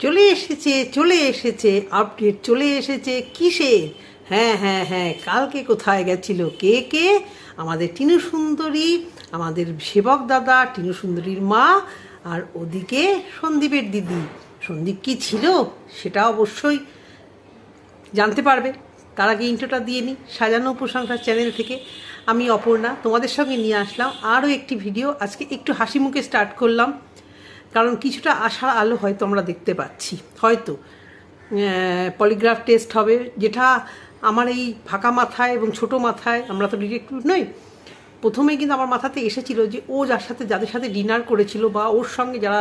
চলে এসেছে চলে এসেছে আপডেট চলে এসেছে কিসের হ্যাঁ হ্যাঁ হ্যাঁ কালকে কোথায় গেছিল? কে কে? আমাদের টিনু সুন্দরী, আমাদের সেবক দাদা, টিনু সুন্দরীর মা, আর ওদিকে সন্দীপের দিদি। সন্দীপ কি ছিল? সেটা অবশ্যই জানতে পারবে। তার আগে ইন্ট্রোটা দিয়ে নিই সাজানো উপসংখ্যার চ্যানেল থেকে। আমি অপর্ণা, তোমাদের সঙ্গে নিয়ে আসলাম আরও একটি ভিডিও আজকে একটু হাসি মুখে স্টার্ট করলাম। কারণ কিছুটা আশার আলো হয়তো আমরা দেখতে পাচ্ছি, হয়তো। পলিগ্রাফ টেস্ট হবে, যেটা আমার এই ফাঁকা মাথায় এবং ছোট মাথায়, আমরা তো ডিটেক্টিভ নই প্রথমে কিন্তু আমার মাথাতে এসেছিল যে ও যার সাথে, যাদের সাথে ডিনার করেছিল বা ওর সঙ্গে যারা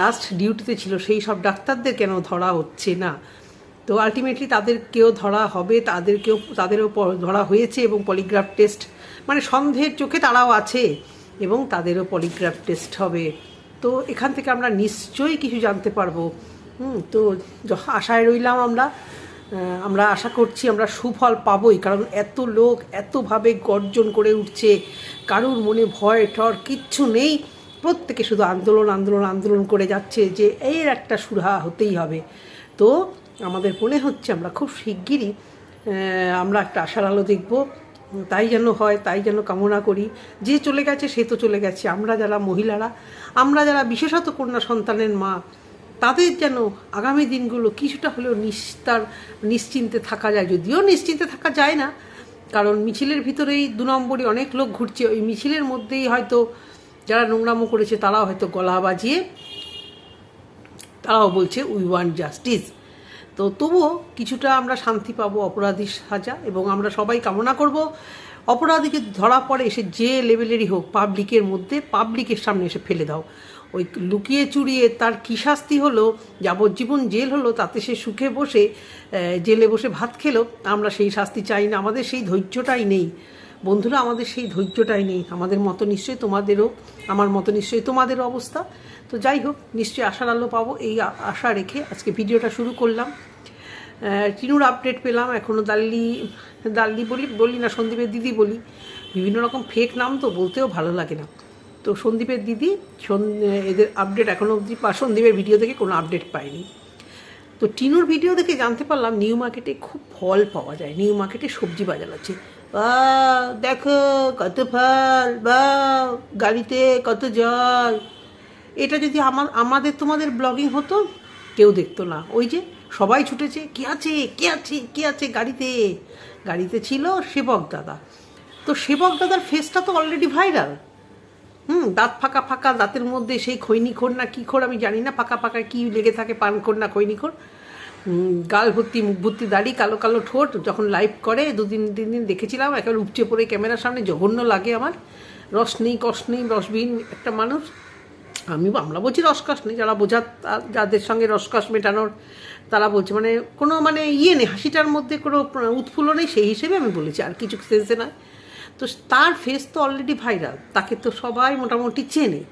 লাস্ট ডিউটিতে ছিল, সেই সব ডাক্তারদের কেন ধরা হচ্ছে না? তো আলটিমেটলি তাদের কেউ ধরা হবে তাদের কেউ তাদেরও ধরা হয়েছে এবং পলিগ্রাফ টেস্ট মানে সন্দেহের চোখে তারাও আছে এবং তাদেরও পলিগ্রাফ টেস্ট হবে। তো এখান থেকে আমরা নিশ্চয়ই কিছু জানতে পারব। হুম, তো আশায় রইলাম আমরা। আমরা আশা করছি আমরা সুফল পাবই, কারণ এত লোক এতভাবে গর্জন করে উঠছে। কারুর মনে ভয় টর কিচ্ছু নেই। প্রত্যেকে শুধু আন্দোলন আন্দোলন আন্দোলন করে যাচ্ছে যে এর একটা সুরাহা হতেই হবে। তো আমাদের মনে হচ্ছে আমরা খুব শিগগিরই আমরা একটা আশার আলো দেখব। তাই যেন হয়, তাই যেন কামনা করি। যে চলে গেছে, সে তো চলে গেছে। আমরা যারা মহিলারা, আমরা যারা বিশেষত কন্যা সন্তানের মা, তাদের যেন আগামী দিনগুলো কিছুটা হলেও নিস্তার, নিশ্চিন্তে থাকা যায়। যদিও নিশ্চিন্তে থাকা যায় না, কারণ মিছিলের ভিতরেই দু নম্বরই অনেক লোক ঘুরছে। ওই মিছিলের মধ্যেই হয়তো যারা নোংরামো করেছে, তারাও হয়তো গলা বাজিয়ে, তারাও বলছে উই ওয়ান্ট জাস্টিস তো তবুও কিছুটা আমরা শান্তি পাবো, অপরাধী সাজা, এবং আমরা সবাই কামনা করব, অপরাধীকে ধরা পড়ে এসে যে লেভেলেরই হোক, পাবলিকের মধ্যে, পাবলিকের সামনে এসে ফেলে দাও। ওই লুকিয়ে চুরিয়ে তার কী শাস্তি হলো, যাবজ্জীবন জেল হলো, তাতে সে সুখে বসে জেলে বসে ভাত খেলো, আমরা সেই শাস্তি চাই না, আমাদের সেই ধৈর্যটাই নেই। বন্ধুরা, আমাদের সেই ধৈর্যটাই নেই। আমাদের মতো নিশ্চয়ই তোমাদেরও, আমার মতো নিশ্চয়ই তোমাদেরও অবস্থা। তো যাই হোক, নিশ্চয়ই আশার আলো পাবো। এই আশা রেখে আজকে ভিডিওটা শুরু করলাম। টিনুর আপডেট পেলাম এখনও দাল্লি দাল্লি বলি বলি না, সন্দীপের দিদি বলি। বিভিন্ন রকম ফেক নাম তো বলতেও ভালো লাগে না। তো সন্দীপের দিদি এদের আপডেট এখনও অবধি পা- সন্দীপের ভিডিও থেকে কোনো আপডেট পাইনি। তো টিনুর ভিডিও দেখে জানতে পারলাম নিউ মার্কেটে খুব ফল পাওয়া যায়। নিউ মার্কেটে সবজি বাজার আছে। বা, দেখো কত ফল, বা, গাড়িতে কত জল এটা যদি আমার, আমাদের তোমাদের ব্লগিং হতো, কেউ দেখতো না। ওই যে সবাই ছুটেছে, কে আছে? কে আছে? কে আছে গাড়িতে? গাড়িতে ছিল সেবক দাদা। তো সেবক দাদার ফেসটা তো অলরেডি ভাইরাল হুম, দাঁত ফাঁকা ফাঁকা, দাঁতের মধ্যে সেই খৈনি খৈনিখোর না কী খোর, আমি জানি না, ফাঁকা ফাঁকা কী লেগে থাকে পান পানখোর না খৈনিখোর গাল ভর্তি, মুখ ভর্তি দাড়ি, কালো কালো ঠোঁট, যখন লাইভ করে, দুদিন, তিন দিন দেখেছিলাম, একেবারে উপচে পড়ে ক্যামেরার সামনে, জঘন্য লাগে আমার। রস নেই, কষ নেই, রসবিহীন একটা মানুষ। আমি আমরা বলছি রসকস নেই, যারা বোঝা যাদের সঙ্গে রসকস মেটানোর, তারা বলছে মানে কোনো মানে ইয়ে নেই, হাসিটার মধ্যে কোনো উৎফুল্ল নেই, সেই হিসেবে আমি বলেছি, আর কিছু সেন্সে নয়। তো তার ফেস তো অলরেডি ভাইরাল তাকে তো সবাই মোটামুটি চেনে।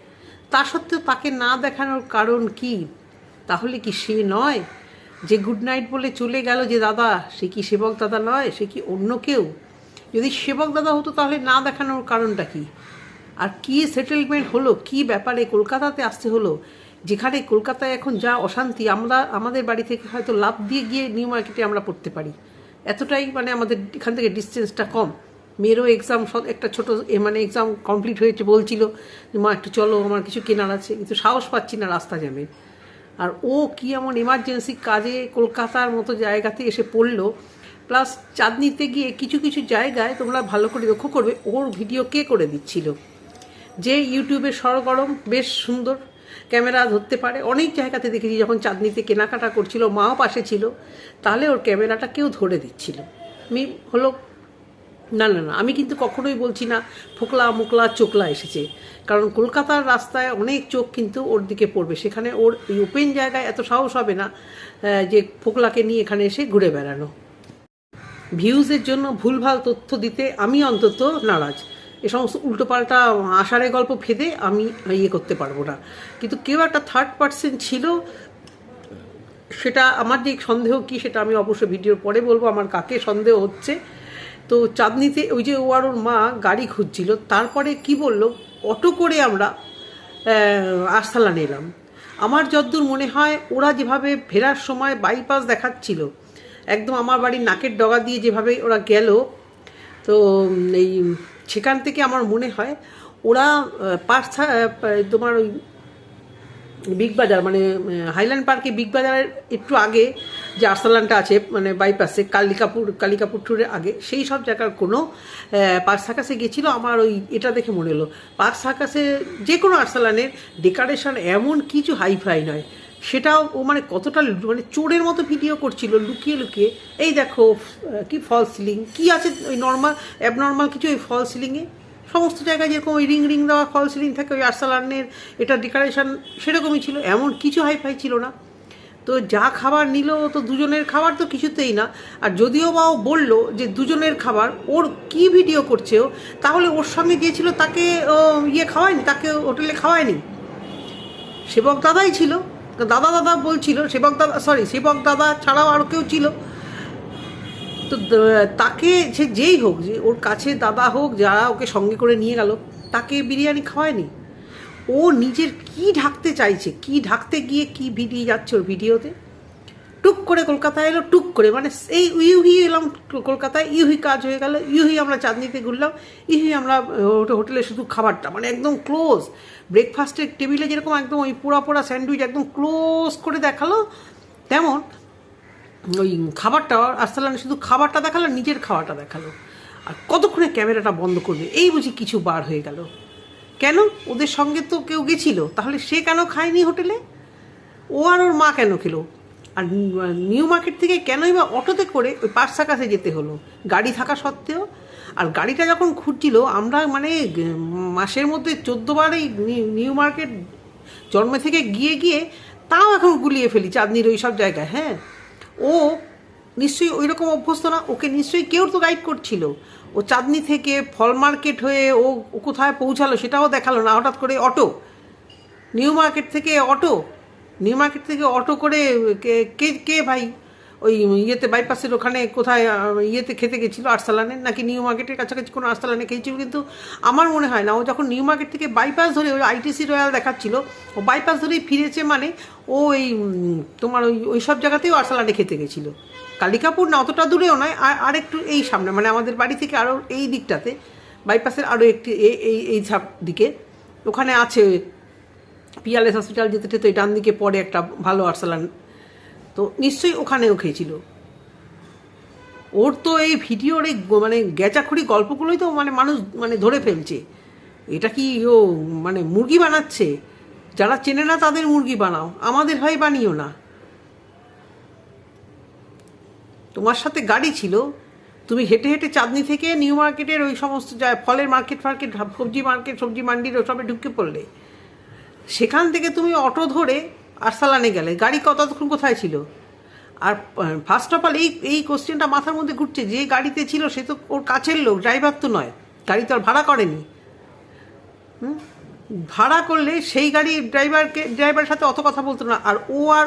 তা সত্ত্বেও তাকে না দেখানোর কারণ কি? তাহলে কি সে নয় যে গুড নাইট বলে চলে গেল যে দাদা, সে কি সেবক দাদা নয়, সে কি অন্য কেউ? যদি সেবক দাদা হতো তাহলে না দেখানোর কারণটা কি? আর কি সেটেলমেন্ট হলো, কি ব্যাপারে কলকাতাতে আসতে হলো? যেখানে কলকাতায় এখন যা অশান্তি, আমরা, আমাদের বাড়ি থেকে হয়তো লাভ দিয়ে গিয়ে নিউ মার্কেটে আমরা পড়তে পারি। এতটাই মানে আমাদের এখান থেকে ডিস্টেন্সটা কম। মেয়েরও এক্সাম একটা ছোট মানে এক্সাম কমপ্লিট হয়েছে বলছিল যে, মা, একটু চলো, আমার কিছু কেনার আছে। কিন্তু সাহস পাচ্ছি না রাস্তা জ্যামে। আর ও কি এমন এমার্জেন্সি কাজে কলকাতার মতো জায়গাতে এসে পড়ল। প্লাস চাঁদনিতে গিয়ে কিছু কিছু জায়গায় তোমরা ভালো করে লক্ষ্য করবে, ওর ভিডিও কে করে দিচ্ছিল? যে ইউটিউবে সরগরম, বেশ সুন্দর ক্যামেরা ধরতে পারে। অনেক জায়গাতে দেখেছি যখন চাঁদনিতে কেনাকাটা করছিল, মাও পাশে ছিল, তাহলে ওর ক্যামেরাটা কেউ ধরে দিচ্ছিল। আমি হলো, না না না, আমি কিন্তু কখনোই বলছি না, ফোকলা মোকলা চোকলা এসেছে। কারণ কলকাতার রাস্তায় অনেক চোখ কিন্তু ওর দিকে পড়বে। সেখানে ওর ওপেন জায়গায় এত সাহস হবে না যে ফোকলাকে নিয়ে এখানে এসে ঘুরে বেড়ানো। ভিউজের জন্য ভুলভাল তথ্য দিতে আমি অন্তত নারাজ। এ সমস্ত উল্টোপাল্টা আষাঢ়ে গল্প ফেদে আমি ইয়ে করতে পারব না। কিন্তু কেউ একটা থার্ড পার্সন ছিল সেটা আমার যে সন্দেহ কি সেটা আমি অবশ্য ভিডিওর পরে বলব আমার কাকে সন্দেহ হচ্ছে। তো চাঁদনিতে ওই যে ও আর ওর মা গাড়ি খুঁজছিল তারপরে কি বলল অটো করে আমরা আহ, আস্তালা নিলাম। আমার যদ্দূর মনে হয় ওরা যেভাবে ফেরার সময় বাইপাস দেখাচ্ছিল একদম আমার বাড়ির নাকের ডগা দিয়ে যেভাবে ওরা গেল তো এই সেখান থেকে আমার মনে হয় ওরা পার্থ তোমার ওই বিগ বাজার মানে হাইল্যান্ড পার্কে বিগ বাজারের একটু আগে যে আর্সালানটা আছে মানে বাইপাসে কালিকাপুর কালিকাপুর ট্যুরের আগে, সেই সব জায়গার কোনো পার্ক সার্কাসে গেছিল আমার ওই, এটা দেখে মনে হলো। পার্ক সার্কাসে যে কোনো আর্সালানের ডেকারেশন এমন কিছু হাইফাই নয়। সেটাও ও মানে কতটা মানে চোরের মতো ভিডিও করছিল লুকিয়ে লুকিয়ে। এই দেখো কি ফল সিলিং কি আছে ওই নর্মাল অ্যাবনর্মাল কিছু ওই ফল সিলিংয়ে সমস্ত জায়গায় যেরকম ওই রিং রিং দেওয়া ফল সিলিং থাকে, ওই আর্সালানের এটা ডেকোরেশন সেরকমই ছিল। এমন কিছু হাইফাই ছিল না। তো যা খাবার নিল, তো দুজনের খাবার তো কিছুতেই না। আর যদিও বা ও বলল যে দুজনের খাবার, ওর কি ভিডিও করছে ও? তাহলে ওর সঙ্গে গিয়েছিল, তাকে ইয়ে খাওয়ায়নি, তাকে হোটেলে খাওয়ায়নি। সেবক দাদাই ছিল। দাদা দাদা বলছিল সেবক দাদা সরি সেবক দাদা ছাড়াও আরও কেউ ছিল। তো তাকে সে যেই হোক, যে ওর কাছে দাদা হোক, যারা ওকে সঙ্গে করে নিয়ে গেল, তাকে বিরিয়ানি খাওয়ায়নি। ও নিজের কি ঢাকতে চাইছে, কি ঢাকতে গিয়ে কি ভিডিও যাচ্ছে ওর ভিডিওতে? টুক করে কলকাতায় এলো, টুক করে। মানে এই ইউহি এলাম কলকাতায়, ইউহি কাজ হয়ে গেল, ইউহি আমরা চাঁদনিতে ঘুরলাম, ইউহি আমরা হোটেলে শুধু খাবারটা মানে একদম ক্লোজ। ব্রেকফাস্টের টেবিলে যেরকম একদম ওই পোড়া পোড়া স্যান্ডউইচ একদম ক্লোজ করে দেখাল, তেমন ওই খাবারটা আস্তালানে শুধু খাবারটা দেখাল, নিজের খাওয়াটা দেখাল। আর কতক্ষণে ক্যামেরাটা বন্ধ করবে, এই বুঝি কিছু বার হয়ে গেল। কেন? ওদের সঙ্গে তো কেউ গেছিল, তাহলে সে কেন খায়নি হোটেলে? ও আর ওর মা কেন খেলো? আর নিউ মার্কেট থেকে কেনই বা অটোতে করে ওই পার্সা কাছে যেতে হলো? গাড়ি থাকা সত্ত্বেও। আর গাড়িটা যখন খুঁজছিল, আমরা মানে মাসের মধ্যে চোদ্দোবার এই নিউ মার্কেট জন্মে থেকে গিয়ে গিয়ে তাও এখন গুলিয়ে ফেলি, চাঁদনির ওই সব জায়গায় হ্যাঁ? ও নিশ্চয়ই ওই রকম অভ্যস্ত না, ওকে নিশ্চয়ই কেউ তো গাইড করছিল। ও চাঁদনি থেকে ফল মার্কেট হয়ে ও ও কোথায় পৌঁছালো সেটাও দেখাল না, হঠাৎ করে অটো। নিউ মার্কেট থেকে অটো নিউ মার্কেট থেকে অটো করে কে কে ভাই ওই ইয়েতে বাইপাসের ওখানে কোথায় ইয়েতে খেতে গেছিল, আরসালানে? নাকি নিউ মার্কেটের কাছাকাছি কোনো আরসালানে খেয়েছিল? কিন্তু আমার মনে হয় না, ও যখন নিউ মার্কেট থেকে বাইপাস ধরে ওই আইটিসি রয়্যাল দেখাচ্ছিল, ও বাইপাস ধরেই ফিরেছে মানে ও এই তোমার ওই ওই সব জায়গাতেও আরসালানে খেতে গেছিল। কালিকাপুর না, অতটা দূরেও নয়, আর, আরেকটু এই সামনে মানে আমাদের বাড়ি থেকে আরও এই দিকটাতে বাইপাসের আরও একটি এই এই ঝাপ দিকে, ওখানে আছে পিয়ালেস হসপিটাল যেতে যেতে ডান দিকে পড়ে একটা ভালো আর্সালান। তো নিশ্চয়ই ওখানেও খেয়েছিল। ওর তো এই ভিডিওর এই মানে গ্যাচাখড়ি গল্পগুলোই তো মানে মানুষ মানে ধরে ফেলছে। এটা কি ও মানে মুরগি বানাচ্ছে? যারা চেনে না তাদের মুরগি বানাও। আমাদের ভাই বানিও না। তোমার সাথে গাড়ি ছিল। তুমি হেঁটে হেঁটে চাঁদনি থেকে নিউ মার্কেটের ওই সমস্ত যা ফলের মার্কেট ফার্কেট, সবজি মার্কেট, সবজি মান্ডির ওসবে ঢুকে পড়লে। সেখান থেকে তুমি অটো ধরে আরসালানে গেলে। গাড়ি কতক্ষণ কোথায় ছিল? আর ফার্স্ট অফ অল এই এই কোশ্চেনটা মাথার মধ্যে ঘুরছে। যে গাড়িতে ছিল সে তো ওর কাছের লোক ড্রাইভার তো নয়। গাড়ি তো আর ভাড়া করেনি। হুম? ভাড়া করলে সেই গাড়ি ড্রাইভারকে ড্রাইভারের সাথে অত কথা বলতো না। আর ও আর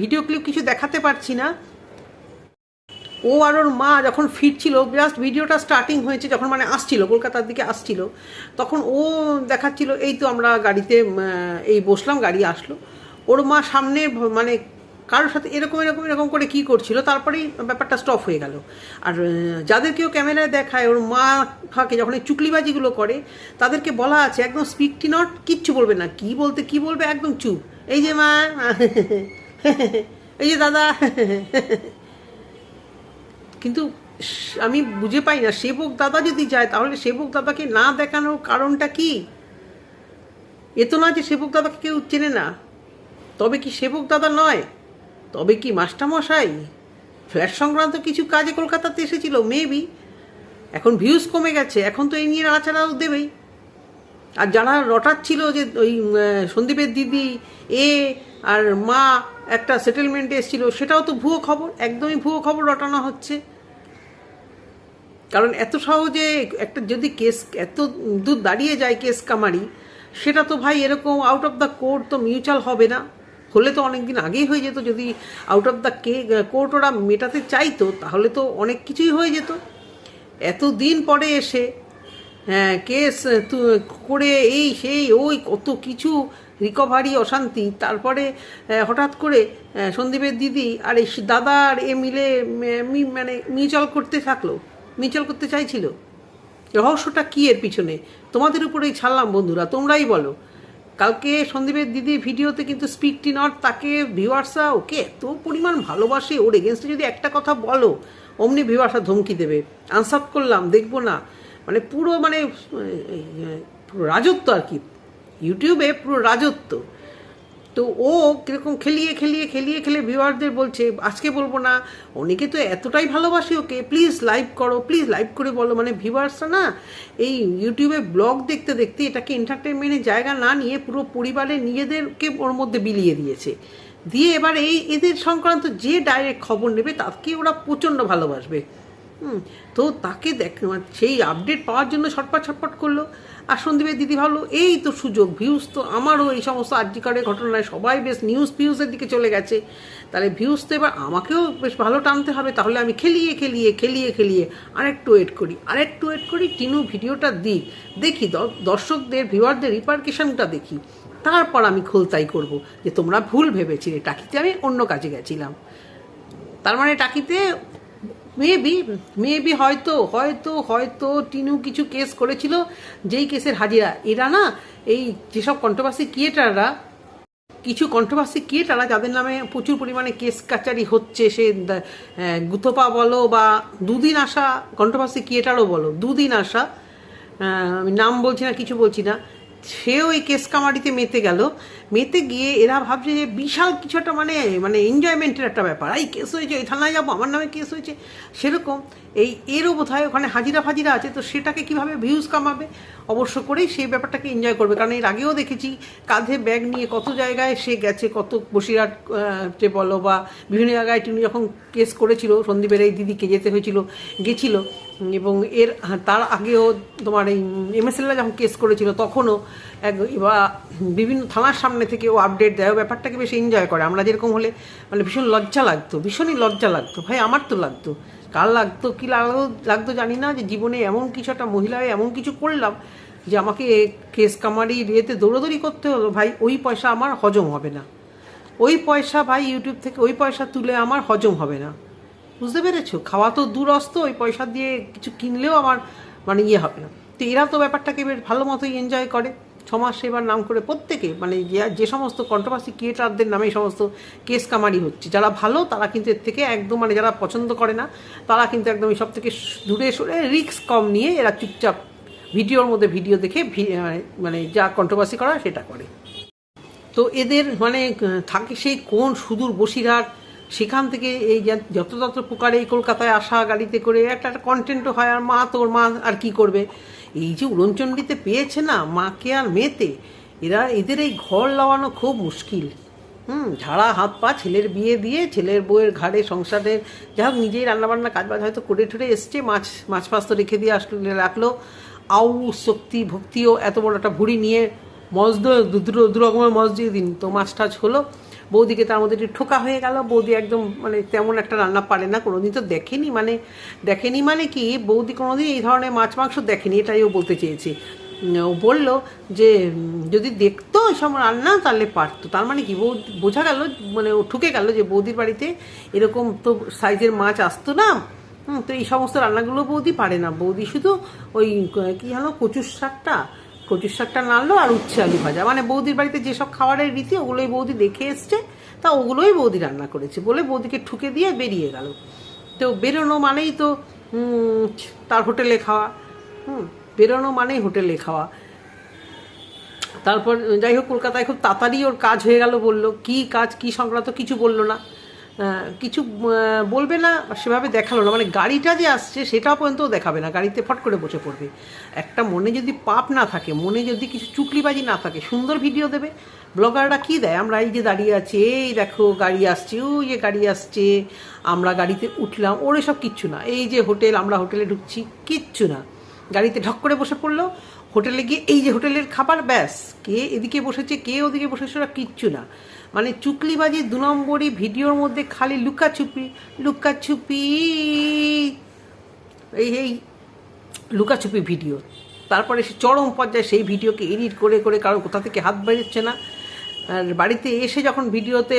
ভিডিও ক্লিপ কিছু দেখাতে পারছি না। ও আর ওর মা যখন ফিরছিল জাস্ট ভিডিওটা স্টার্টিং হয়েছে যখন মানে আসছিল কলকাতার দিকে আসছিল তখন ও দেখাচ্ছিল এই তো আমরা গাড়িতে এই বসলাম গাড়ি আসলো। ওর মা সামনে মানে কারোর সাথে এরকম এরকম এরকম করে কি করছিল তারপরেই ব্যাপারটা স্টপ হয়ে গেল। আর আহ, যাদেরকেও ক্যামেরায় দেখায় ওর মা ফাঁকে যখন এই চুকলিবাজিগুলো করে তাদেরকে বলা আছে একদম স্পিকটি নট কিচ্ছু বলবে না। কি বলতে কি বলবে? একদম চুপ। এই যে মা। এই যে দাদা। কিন্তু আমি বুঝে পাই না, সেবক দাদা যদি যায়, তাহলে সেবক দাদাকে না দেখানোর কারণটা কি? এ তো না যে সেবক দাদাকে কেউ চেনে না। তবে কি সেবক দাদা নয়? তবে কি মাস্টারমশাই? ফ্ল্যাট সংক্রান্ত কিছু কাজে কলকাতাতে এসেছিল মেবি এখন ভিউজ কমে গেছে, এখন তো এই নিয়ে নাড়াচাড়াও দেবেই। আর যারা রটাচ্ছিল যে ওই সন্দীপের দিদি, এ আর মা একটা সেটেলমেন্টে এসেছিল, সেটাও তো ভুয়ো খবর, একদমই ভুয়ো খবর রটানো হচ্ছে। কারণ এত সহজে একটা যদি কেস এত দূর দাঁড়িয়ে যায় কেস কামারি, সেটা তো ভাই এরকম আউট অফ দ্য কোর্ট তো মিউচুয়াল হবে না। হলে তো অনেক দিন আগেই হয়ে যেত, যদি আউট অফ দ্য কে কোর্ট ওরা মেটাতে চাইতো, তাহলে তো অনেক কিছুই হয়ে যেত। এত দিন পরে এসে হ্যাঁ কেস করে এই, সেই, ওই, কত কিছু রিকভারি অশান্তি। তারপরে হঠাৎ করে সন্দীপের দিদি আর এই দাদা আর এ মিলে মানে মিউচুয়াল করতে থাকল, মিউচুয়াল করতে চাইছিল। রহস্যটা কী এর পিছনে? তোমাদের উপরেই ছাড়লাম বন্ধুরা, তোমরাই বলো। কালকে সন্দীপের দিদি ভিডিওতে কিন্তু স্পিকটি নট তাকে ভিউয়ার্সরা ওকে এত পরিমাণ ভালোবাসে, ওর এগেনস্টে যদি একটা কথা বলো, অমনি ভিউয়ার্সরা ধমকি দেবে। আনসার করলাম, দেখব না। মানে পুরো মানে রাজত্ব আর কি। ইউটিউবে পুরো রাজত্ব। তো ও কীরকম খেলিয়ে খেলিয়ে খেলিয়ে খেলে ভিউয়ারদের বলছে, আজকে বলব না। অনেকে তো এতটাই ভালোবাসে ওকে, প্লিজ লাইভ করো, প্লিজ লাইভ করে বলো। মানে ভিউয়ার্সরা না, এই ইউটিউবে ব্লগ দেখতে দেখতে এটাকে এন্টারটেনমেন্টের জায়গা না নিয়ে পুরো পরিবারে নিজেদেরকে ওর মধ্যে বিলিয়ে দিয়েছে। দিয়ে এবার এই এদের সংক্রান্ত যে ডাইরেক্ট খবর নেবে, তাকে ওরা প্রচণ্ড ভালোবাসবে। হুম, তো তাকে দেখ, সেই আপডেট পাওয়ার জন্য ছটপট ছটপট করল। আর সন্দীপের দিদি ভাবলো এই তো সুযোগ ভিউজ তো আমারও এই সমস্ত আর্যিকারের ঘটনায় সবাই বেশ নিউজ ফিউজের দিকে চলে গেছে। তাহলে ভিউজ তো এবার আমাকেও বেশ ভালো টানতে হবে, তাহলে আমি খেলিয়ে খেলিয়ে খেলিয়ে খেলিয়ে আরেকটু ওয়েট করি। আরেকটু ওয়েট করি, টিনু ভিডিওটা দিক, দেখি দর্শকদের ভিউয়ারদের রিপার্কেশনটা দেখি। তারপর আমি খোলতাই করব যে তোমরা ভুল ভেবেছিলে, টাকিতে আমি অন্য কাজে গেছিলাম। তার মানে টাকিতে মেবি মেবি হয়তো হয়তো হয়তো টিনু কিছু কেস করেছিল, যেই কেসের হাজিরা। এরা না, এই যেসব কন্ট্রোভার্সি ক্রিয়েটাররা কিছু কন্ট্রোভার্সি ক্রিয়েটাররা যাদের নামে প্রচুর পরিমাণে কেস কাচারি হচ্ছে, সে গুথপা বলো বা দুদিন আসা কন্ট্রোভার্সি ক্রিয়েটারও বলো, দুদিন আসা নাম বলছি না, কিছু বলছি না, সেও এই কেস কামারিতে মেতে গেল। মেতে গিয়ে এরা ভাবছে যে বিশাল কিছু একটা মানে মানে এনজয়মেন্টের একটা ব্যাপার। এই কেস হয়েছে, এই থানায় যাব, আমার নামে কেস হয়েছে। সেরকম এই এরও বোধ হয় ওখানে হাজিরা ফাজিরা আছে, তো সেটাকে কীভাবে ভিউজ কামাবে? অবশ্য করেই সেই ব্যাপারটাকে এনজয় করবে। কারণ এর আগেও দেখেছি, কাঁধে ব্যাগ নিয়ে কত জায়গায় সে গেছে, কত বসিরহাট তে বলো বা বিভিন্ন জায়গায় তিনি যখন কেস করেছিল, সন্দীপের এই দিদিকে যেতে হয়েছিল, গেছিল। এবং এর তার আগেও তোমার এই এমএসএলরা যখন কেস করেছিল, তখনও বা বিভিন্ন থানার সামনে থেকে ও আপডেট দেয়। ব্যাপারটাকে বেশ এনজয় করে। আমরা যেরকম হলে মানে ভীষণ লজ্জা লাগতো, ভীষণই লজ্জা লাগতো। ভাই, আমার তো লাগতো। কার লাগতো, কী লাগতো লাগতো জানি না যে জীবনে এমন কিছু একটা মহিলা হয়ে এমন কিছু করলাম যে আমাকে কেস কামারি ইয়েতে দৌড়াদৌড়ি করতে হলো। ভাই, ওই পয়সা আমার হজম হবে না। ওই পয়সা ভাই ইউটিউব থেকে, ওই পয়সা তুলে আমার হজম হবে না। বুঝতে পেরেছ? খাওয়া তো দূরস্ত, ওই পয়সা দিয়ে কিছু কিনলেও আমার মানে ইয়ে হবে না। তো এরা তো ব্যাপারটাকে বেশ ভালো মতোই এনজয় করে। সমাজ সেবার নাম করে প্রত্যেকে মানে যে- সমস্ত কন্ট্রোভার্সি ক্রিয়েটারদের নামে এই সমস্ত কেস কামারি হচ্ছে। যারা ভালো, তারা কিন্তু এর থেকে একদম মানে যারা পছন্দ করে না, তারা কিন্তু একদম সব থেকে দূরে সরে রিস্ক কম নিয়ে এরা চুপচাপ ভিডিওর মধ্যে ভিডিও দেখে ভি- মানে যা কন্ট্রোভার্সি করা সেটা করে। তো এদের মানে থাকে সেই কোন সুদূর বসিরহাট, সেখান থেকে এই যত তত প্রকারে এই কলকাতায় আসা গাড়িতে করে একটা একটা কন্টেন্টও হয়, আর মা তোর মা আর কি করবে? এই যে উড়নচণ্ডীতে পেয়েছে না মাকে আর মেয়েতে, এরা এদের এই ঘর লাগানো খুব মুশকিল। হুম, ঝাড়া হাত পা ছেলের বিয়ে দিয়ে ছেলের বউয়ের ঘাড়ে সংসারের যা হোক নিজেই রান্নাবান্না কাজবাজ হয়তো করে ঠরে এসছে, মাছ মাছ ফাছ তো রেখে দিয়ে আসলে রাখল। আউ শক্তি ভক্তিও এত বড় একটা ভুড়ি নিয়ে মজ দু- দু দু রকমের মজ দিয়ে দিন, তো মাছ টাছ হলো। বৌদিকে তার মধ্যে একটু ঠোকা হয়ে গেল। বৌদি একদম মানে তেমন একটা রান্না পারে না, কোনোদিন তো দেখেনি। মানে দেখেনি মানে কি, বৌদি কোনোদিন এই ধরনের মাছ মাংস দেখেনি, এটাই ও বলতে চেয়েছে। ও বলল যে, যদি দেখতো এসব রান্না তাহলে পারতো। তার মানে কি বৌ বোঝা গেল মানে ও ঠুকে গেল যে বৌদির বাড়িতে এরকম তো সাইজের মাছ আসতো না। তো এই সমস্ত রান্নাগুলো বৌদি পারে না। বৌদি শুধু ওই, কি হলো, কচুর শাকটা কচুর শাকটা নাড়লো আর উচ্ছে আলু ভাজা। মানে বৌদির বাড়িতে যেসব খাবারের রীতি, ওগুলোই বৌদি দেখে এসছে, তা ওগুলোই বৌদি রান্না করেছে বলে বৌদিকে ঠুকে দিয়ে বেরিয়ে গেল। তো বেরোনো মানেই তো তার হোটেলে খাওয়া। হুম, বেরোনো মানেই হোটেলে খাওয়া। তারপর, যাই হোক, কলকাতায় খুব তাড়াতাড়ি ওর কাজ হয়ে গেল বলল, কি কাজ, কি সংক্রান্ত কিছু বলল না। কিছু বলবে না সেভাবে দেখাল না। মানে গাড়িটা যে আসছে সেটাও পর্যন্ত দেখাবে না। গাড়িতে ফট করে বসে পড়বে। একটা মনে যদি পাপ না থাকে, মনে যদি কিছু চুকলিবাজি না থাকে, সুন্দর ভিডিও দেবে। ব্লগাররা কি দেয়? আমরা এই যে দাঁড়িয়ে আছি, এই দেখো গাড়ি আসছে, ওই যে গাড়ি আসছে, আমরা গাড়িতে উঠলাম, ওর সব কিচ্ছু না। এই যে হোটেল, আমরা হোটেলে ঢুকছি, কিচ্ছু না। গাড়িতে ঢক করে বসে পড়ল হোটেলে গিয়ে, এই যে হোটেলের খাবার, ব্যাস, কে এদিকে বসেছে, কে ওদিকে বসেছে, ওরা কিচ্ছু না। মানে চুকলিবাজি দু নম্বরই ভিডিওর মধ্যে খালি লুকাছুপি লুকাছুপি, এই এই লুকাছুপি ভিডিও। তারপরে সে চরম পর্যায়ে সেই ভিডিওকে এডিট করে করে কারও কোথা থেকে হাত বেরোচ্ছে না। আর বাড়িতে এসে যখন ভিডিওতে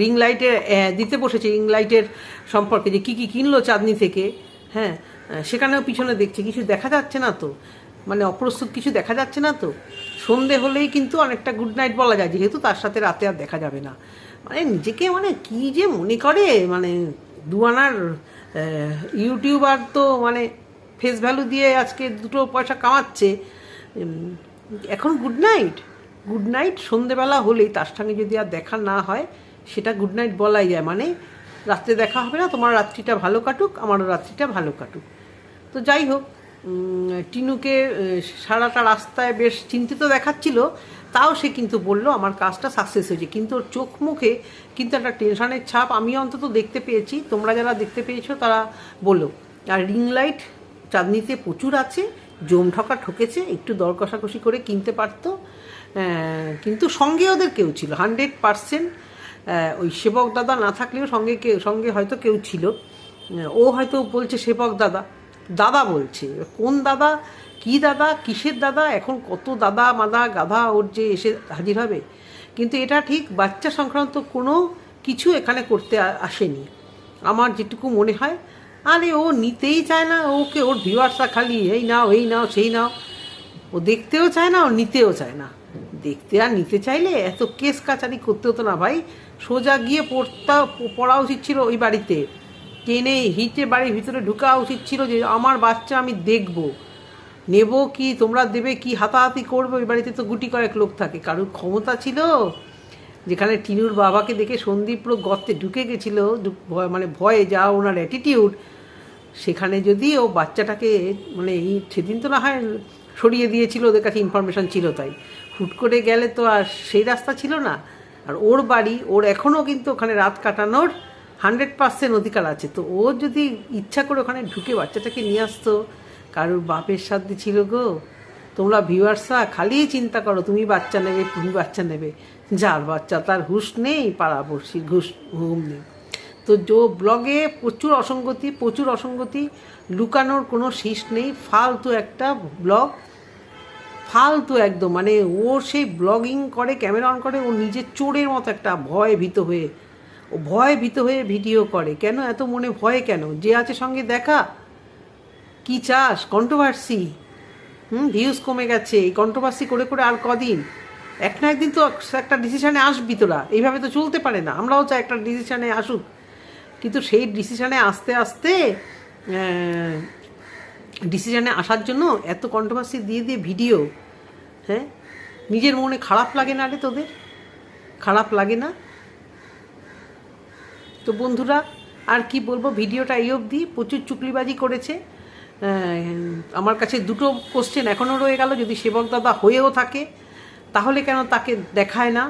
রিং লাইটে দিতে বসেছে, রিং লাইটের সম্পর্কে যে কী কী কিনলো চাঁদনি থেকে হ্যাঁ সেখানেও পিছনে দেখছে, কিছু দেখা যাচ্ছে না তো। মানে অপ্রস্তুত কিছু দেখা যাচ্ছে না তো? সন্ধে হলেই কিন্তু অনেকটা গুড নাইট বলা যায়, যেহেতু তার সাথে রাতে আর দেখা যাবে না। মানে নিজেকে মানে কি যে মনে করে মানে দুয়ানার ইউটিউবার তো মানে ফেস ভ্যালু দিয়ে আজকে দুটো পয়সা কামাচ্ছে এখন গুড নাইট গুড নাইট সন্ধেবেলা হলেই তার সঙ্গে যদি আর দেখা না হয়, সেটা গুড নাইট বলাই যায়। মানে রাত্রে দেখা হবে না, তোমার রাত্রিটা ভালো কাটুক, আমারও রাত্রিটা ভালো কাটুক। তো যাই হোক টিনুকে সারাটা রাস্তায় বেশ চিন্তিত দেখাচ্ছিল, তাও সে কিন্তু বলল, আমার কাজটা সাকসেস হয়েছে। কিন্তু ওর চোখ মুখে কিন্তু একটা টেনশনের ছাপ আমি অন্তত দেখতে পেয়েছি। তোমরা যারা দেখতে পেয়েছ তারা বলো। আর রিং লাইট চাঁদনিতে প্রচুর আছে, জম ঠকা ঠকেছে, একটু দর কষাকষি করে কিনতে পারতো। কিন্তু সঙ্গে ওদের কেউ ছিল হান্ড্রেড পারসেন্ট ওই সেবক দাদা না থাকলেও সঙ্গে কেউ সঙ্গে হয়তো কেউ ছিল। ও হয়তো বলছে, সেবক দাদা। দাদা বলছে, কোন দাদা, কি দাদা, কিসের দাদা, এখন কত দাদা মাদা গাধা ওর যে এসে হাজির হবে। কিন্তু এটা ঠিক বাচ্চা সংক্রান্ত কোনো কিছু এখানে করতে আসেনি। আমার যেটুকু মনে হয়, আরে ও নিতেই চায় না, ওকে ওর ভিউয়ার্সরা খালি এই নাও এই নাও, সেই নাও। ও দেখতেও চায় না, ও নিতেও চায় না। দেখতে আর নিতে চাইলে এত কেস কাচারি করতে হতো না ভাই। সোজা গিয়ে পড়তা, পড়া উচিত ছিল ওই বাড়িতে। টেনে হিটে বাড়ির ভিতরে ঢুকা উচিত ছিল যে আমার বাচ্চা আমি দেখব। নেব কি, তোমরা দেবে কি, হাতাহাতি করবে? ওই বাড়িতে তো গুটি কয়েক লোক থাকে। কারোর ক্ষমতা ছিল? যেখানে টিনুর বাবাকে দেখে সন্দীপ পুরো গর্তে ঢুকে গেছিল মানে ভয়ে যা ওনার অ্যাটিটিউড সেখানে যদি ও বাচ্চাটাকে মানে এই সেদিন তো না হয় সরিয়ে দিয়েছিল, ওদের কাছে ইনফরমেশান ছিল তাই। হুট করে গেলে তো আর সেই রাস্তা ছিল না। আর ওর বাড়ি, ওর এখনও কিন্তু ওখানে রাত কাটানোর হান্ড্রেড পার্সেন্ট অধিকার আছে। তো ও যদি ইচ্ছা করে ওখানে ঢুকে বাচ্চাটাকে নিয়ে আসতো, কারোর বাপের সাথে ছিল গো। তোমরা ভিউয়ার্সরা খালি চিন্তা করো, তুমি বাচ্চা নেবে, তুমি বাচ্চা নেবে। যার বাচ্চা তার হুশ নেই পাড়াপড়শির ঘুষ, ঘুম নেই। তো জো ব্লগে প্রচুর অসঙ্গতি প্রচুর অসঙ্গতি, লুকানোর কোনো শেষ নেই, ফালতু একটা ব্লগ ফালতু একদম মানে ও সেই ব্লগিং করে ক্যামেরা অন করে, ও নিজের চোরের মতো একটা ভয় ভীত হয়ে ভয় ভীত হয়ে ভিডিও করে। কেন? এত মনে ভয় কেন? যে আছে সঙ্গে দেখা? কি চাস? কন্ট্রোভার্সি হুম ভিউজ কমে গেছে। এই কন্ট্রোভার্সি করে করে আর কদিন? এক না একদিন তো একটা ডিসিশনে আসবি তোরা। এইভাবে তো চলতে পারে না। আমরাও চাই একটা ডিসিশানে আসুক। কিন্তু সেই ডিসিশানে আসতে আসতে ডিসিশানে আসার জন্য এত কন্ট্রোভার্সি দিয়ে দিয়ে ভিডিও হ্যাঁ? নিজের মনে খারাপ লাগে না রে তোদের? খারাপ লাগে না? তো বন্ধুরা, আর কি বলব, ভিডিওটা এই অবধি। প্রচুর চুকলিবাজি করেছে। আমার কাছে দুটো কোশ্চেন এখনও রয়ে গেল। যদি সেবক দাদা হয়েও থাকে, তাহলে কেন তাকে দেখায় না?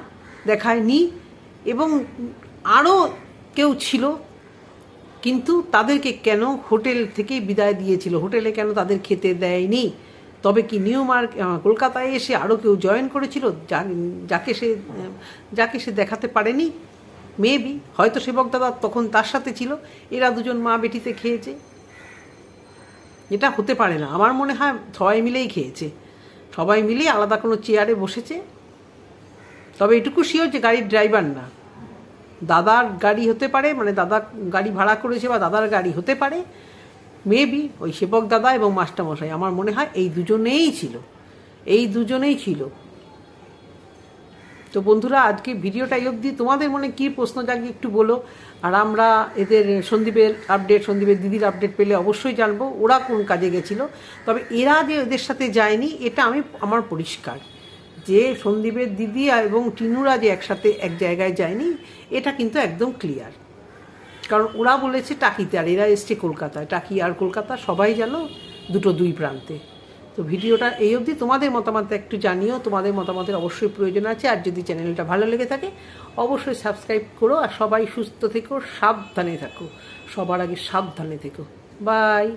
দেখায়নি। এবং আরও কেউ ছিল, কিন্তু তাদেরকে কেন হোটেল থেকেই বিদায় দিয়েছিল? হোটেলে কেন তাদের খেতে দেয়নি? তবে কি নিউ মার্ক কলকাতায় এসে আরও কেউ জয়েন করেছিল? যাকে সে যাকে সে দেখাতে পারেনি? মেবি, হয়তো সেবক দাদা তখন তার সাথে ছিল, এরা দুজন মা বেটিতে খেয়েছে। এটা হতে পারে না, আমার মনে হয় সবাই মিলেই খেয়েছে। সবাই মিলেই আলাদা কোনো চেয়ারে বসেছে। তবে এটুকু শিওর যে গাড়ির ড্রাইভার না। দাদার গাড়ি হতে পারে মানে দাদা গাড়ি ভাড়া করেছে বা দাদার গাড়ি হতে পারে, মেবি ওই সেবক দাদা এবং মাস্টারমশাই, আমার মনে হয় এই দুজনেই ছিল। এই দুজনেই ছিল। তো বন্ধুরা, আজকে ভিডিওটা অবধি। তোমাদের মনে কী প্রশ্ন জাগে একটু বলো। আর আমরা এদের সন্দীপের আপডেট সন্দীপের দিদির আপডেট পেলে অবশ্যই জানব, ওরা কোন কাজে গেছিল। তবে এরা যে এদের সাথে যায়নি, এটা আমি, আমার পরিষ্কার। যে সন্দীপের দিদি এবং টিনুরা যে একসাথে এক জায়গায় যায়নি, এটা কিন্তু একদম ক্লিয়ার কারণ ওরা বলেছে টাকিতে, আর এরা এসছে কলকাতায়। টাকি আর কলকাতা সবাই জানো, দুটো দুই প্রান্তে। তো ভিডিওটা এই অবধি। তোমাদের মতামত একটু জানিও। তোমাদের মতামতের অবশ্যই প্রয়োজন আছে। আর যদি চ্যানেলটা ভালো লেগে থাকে, অবশ্যই সাবস্ক্রাইব করো। আর সবাই সুস্থ থেকো, সাবধানে থাকো। সবার আগে সাবধানে থেকো। বাই।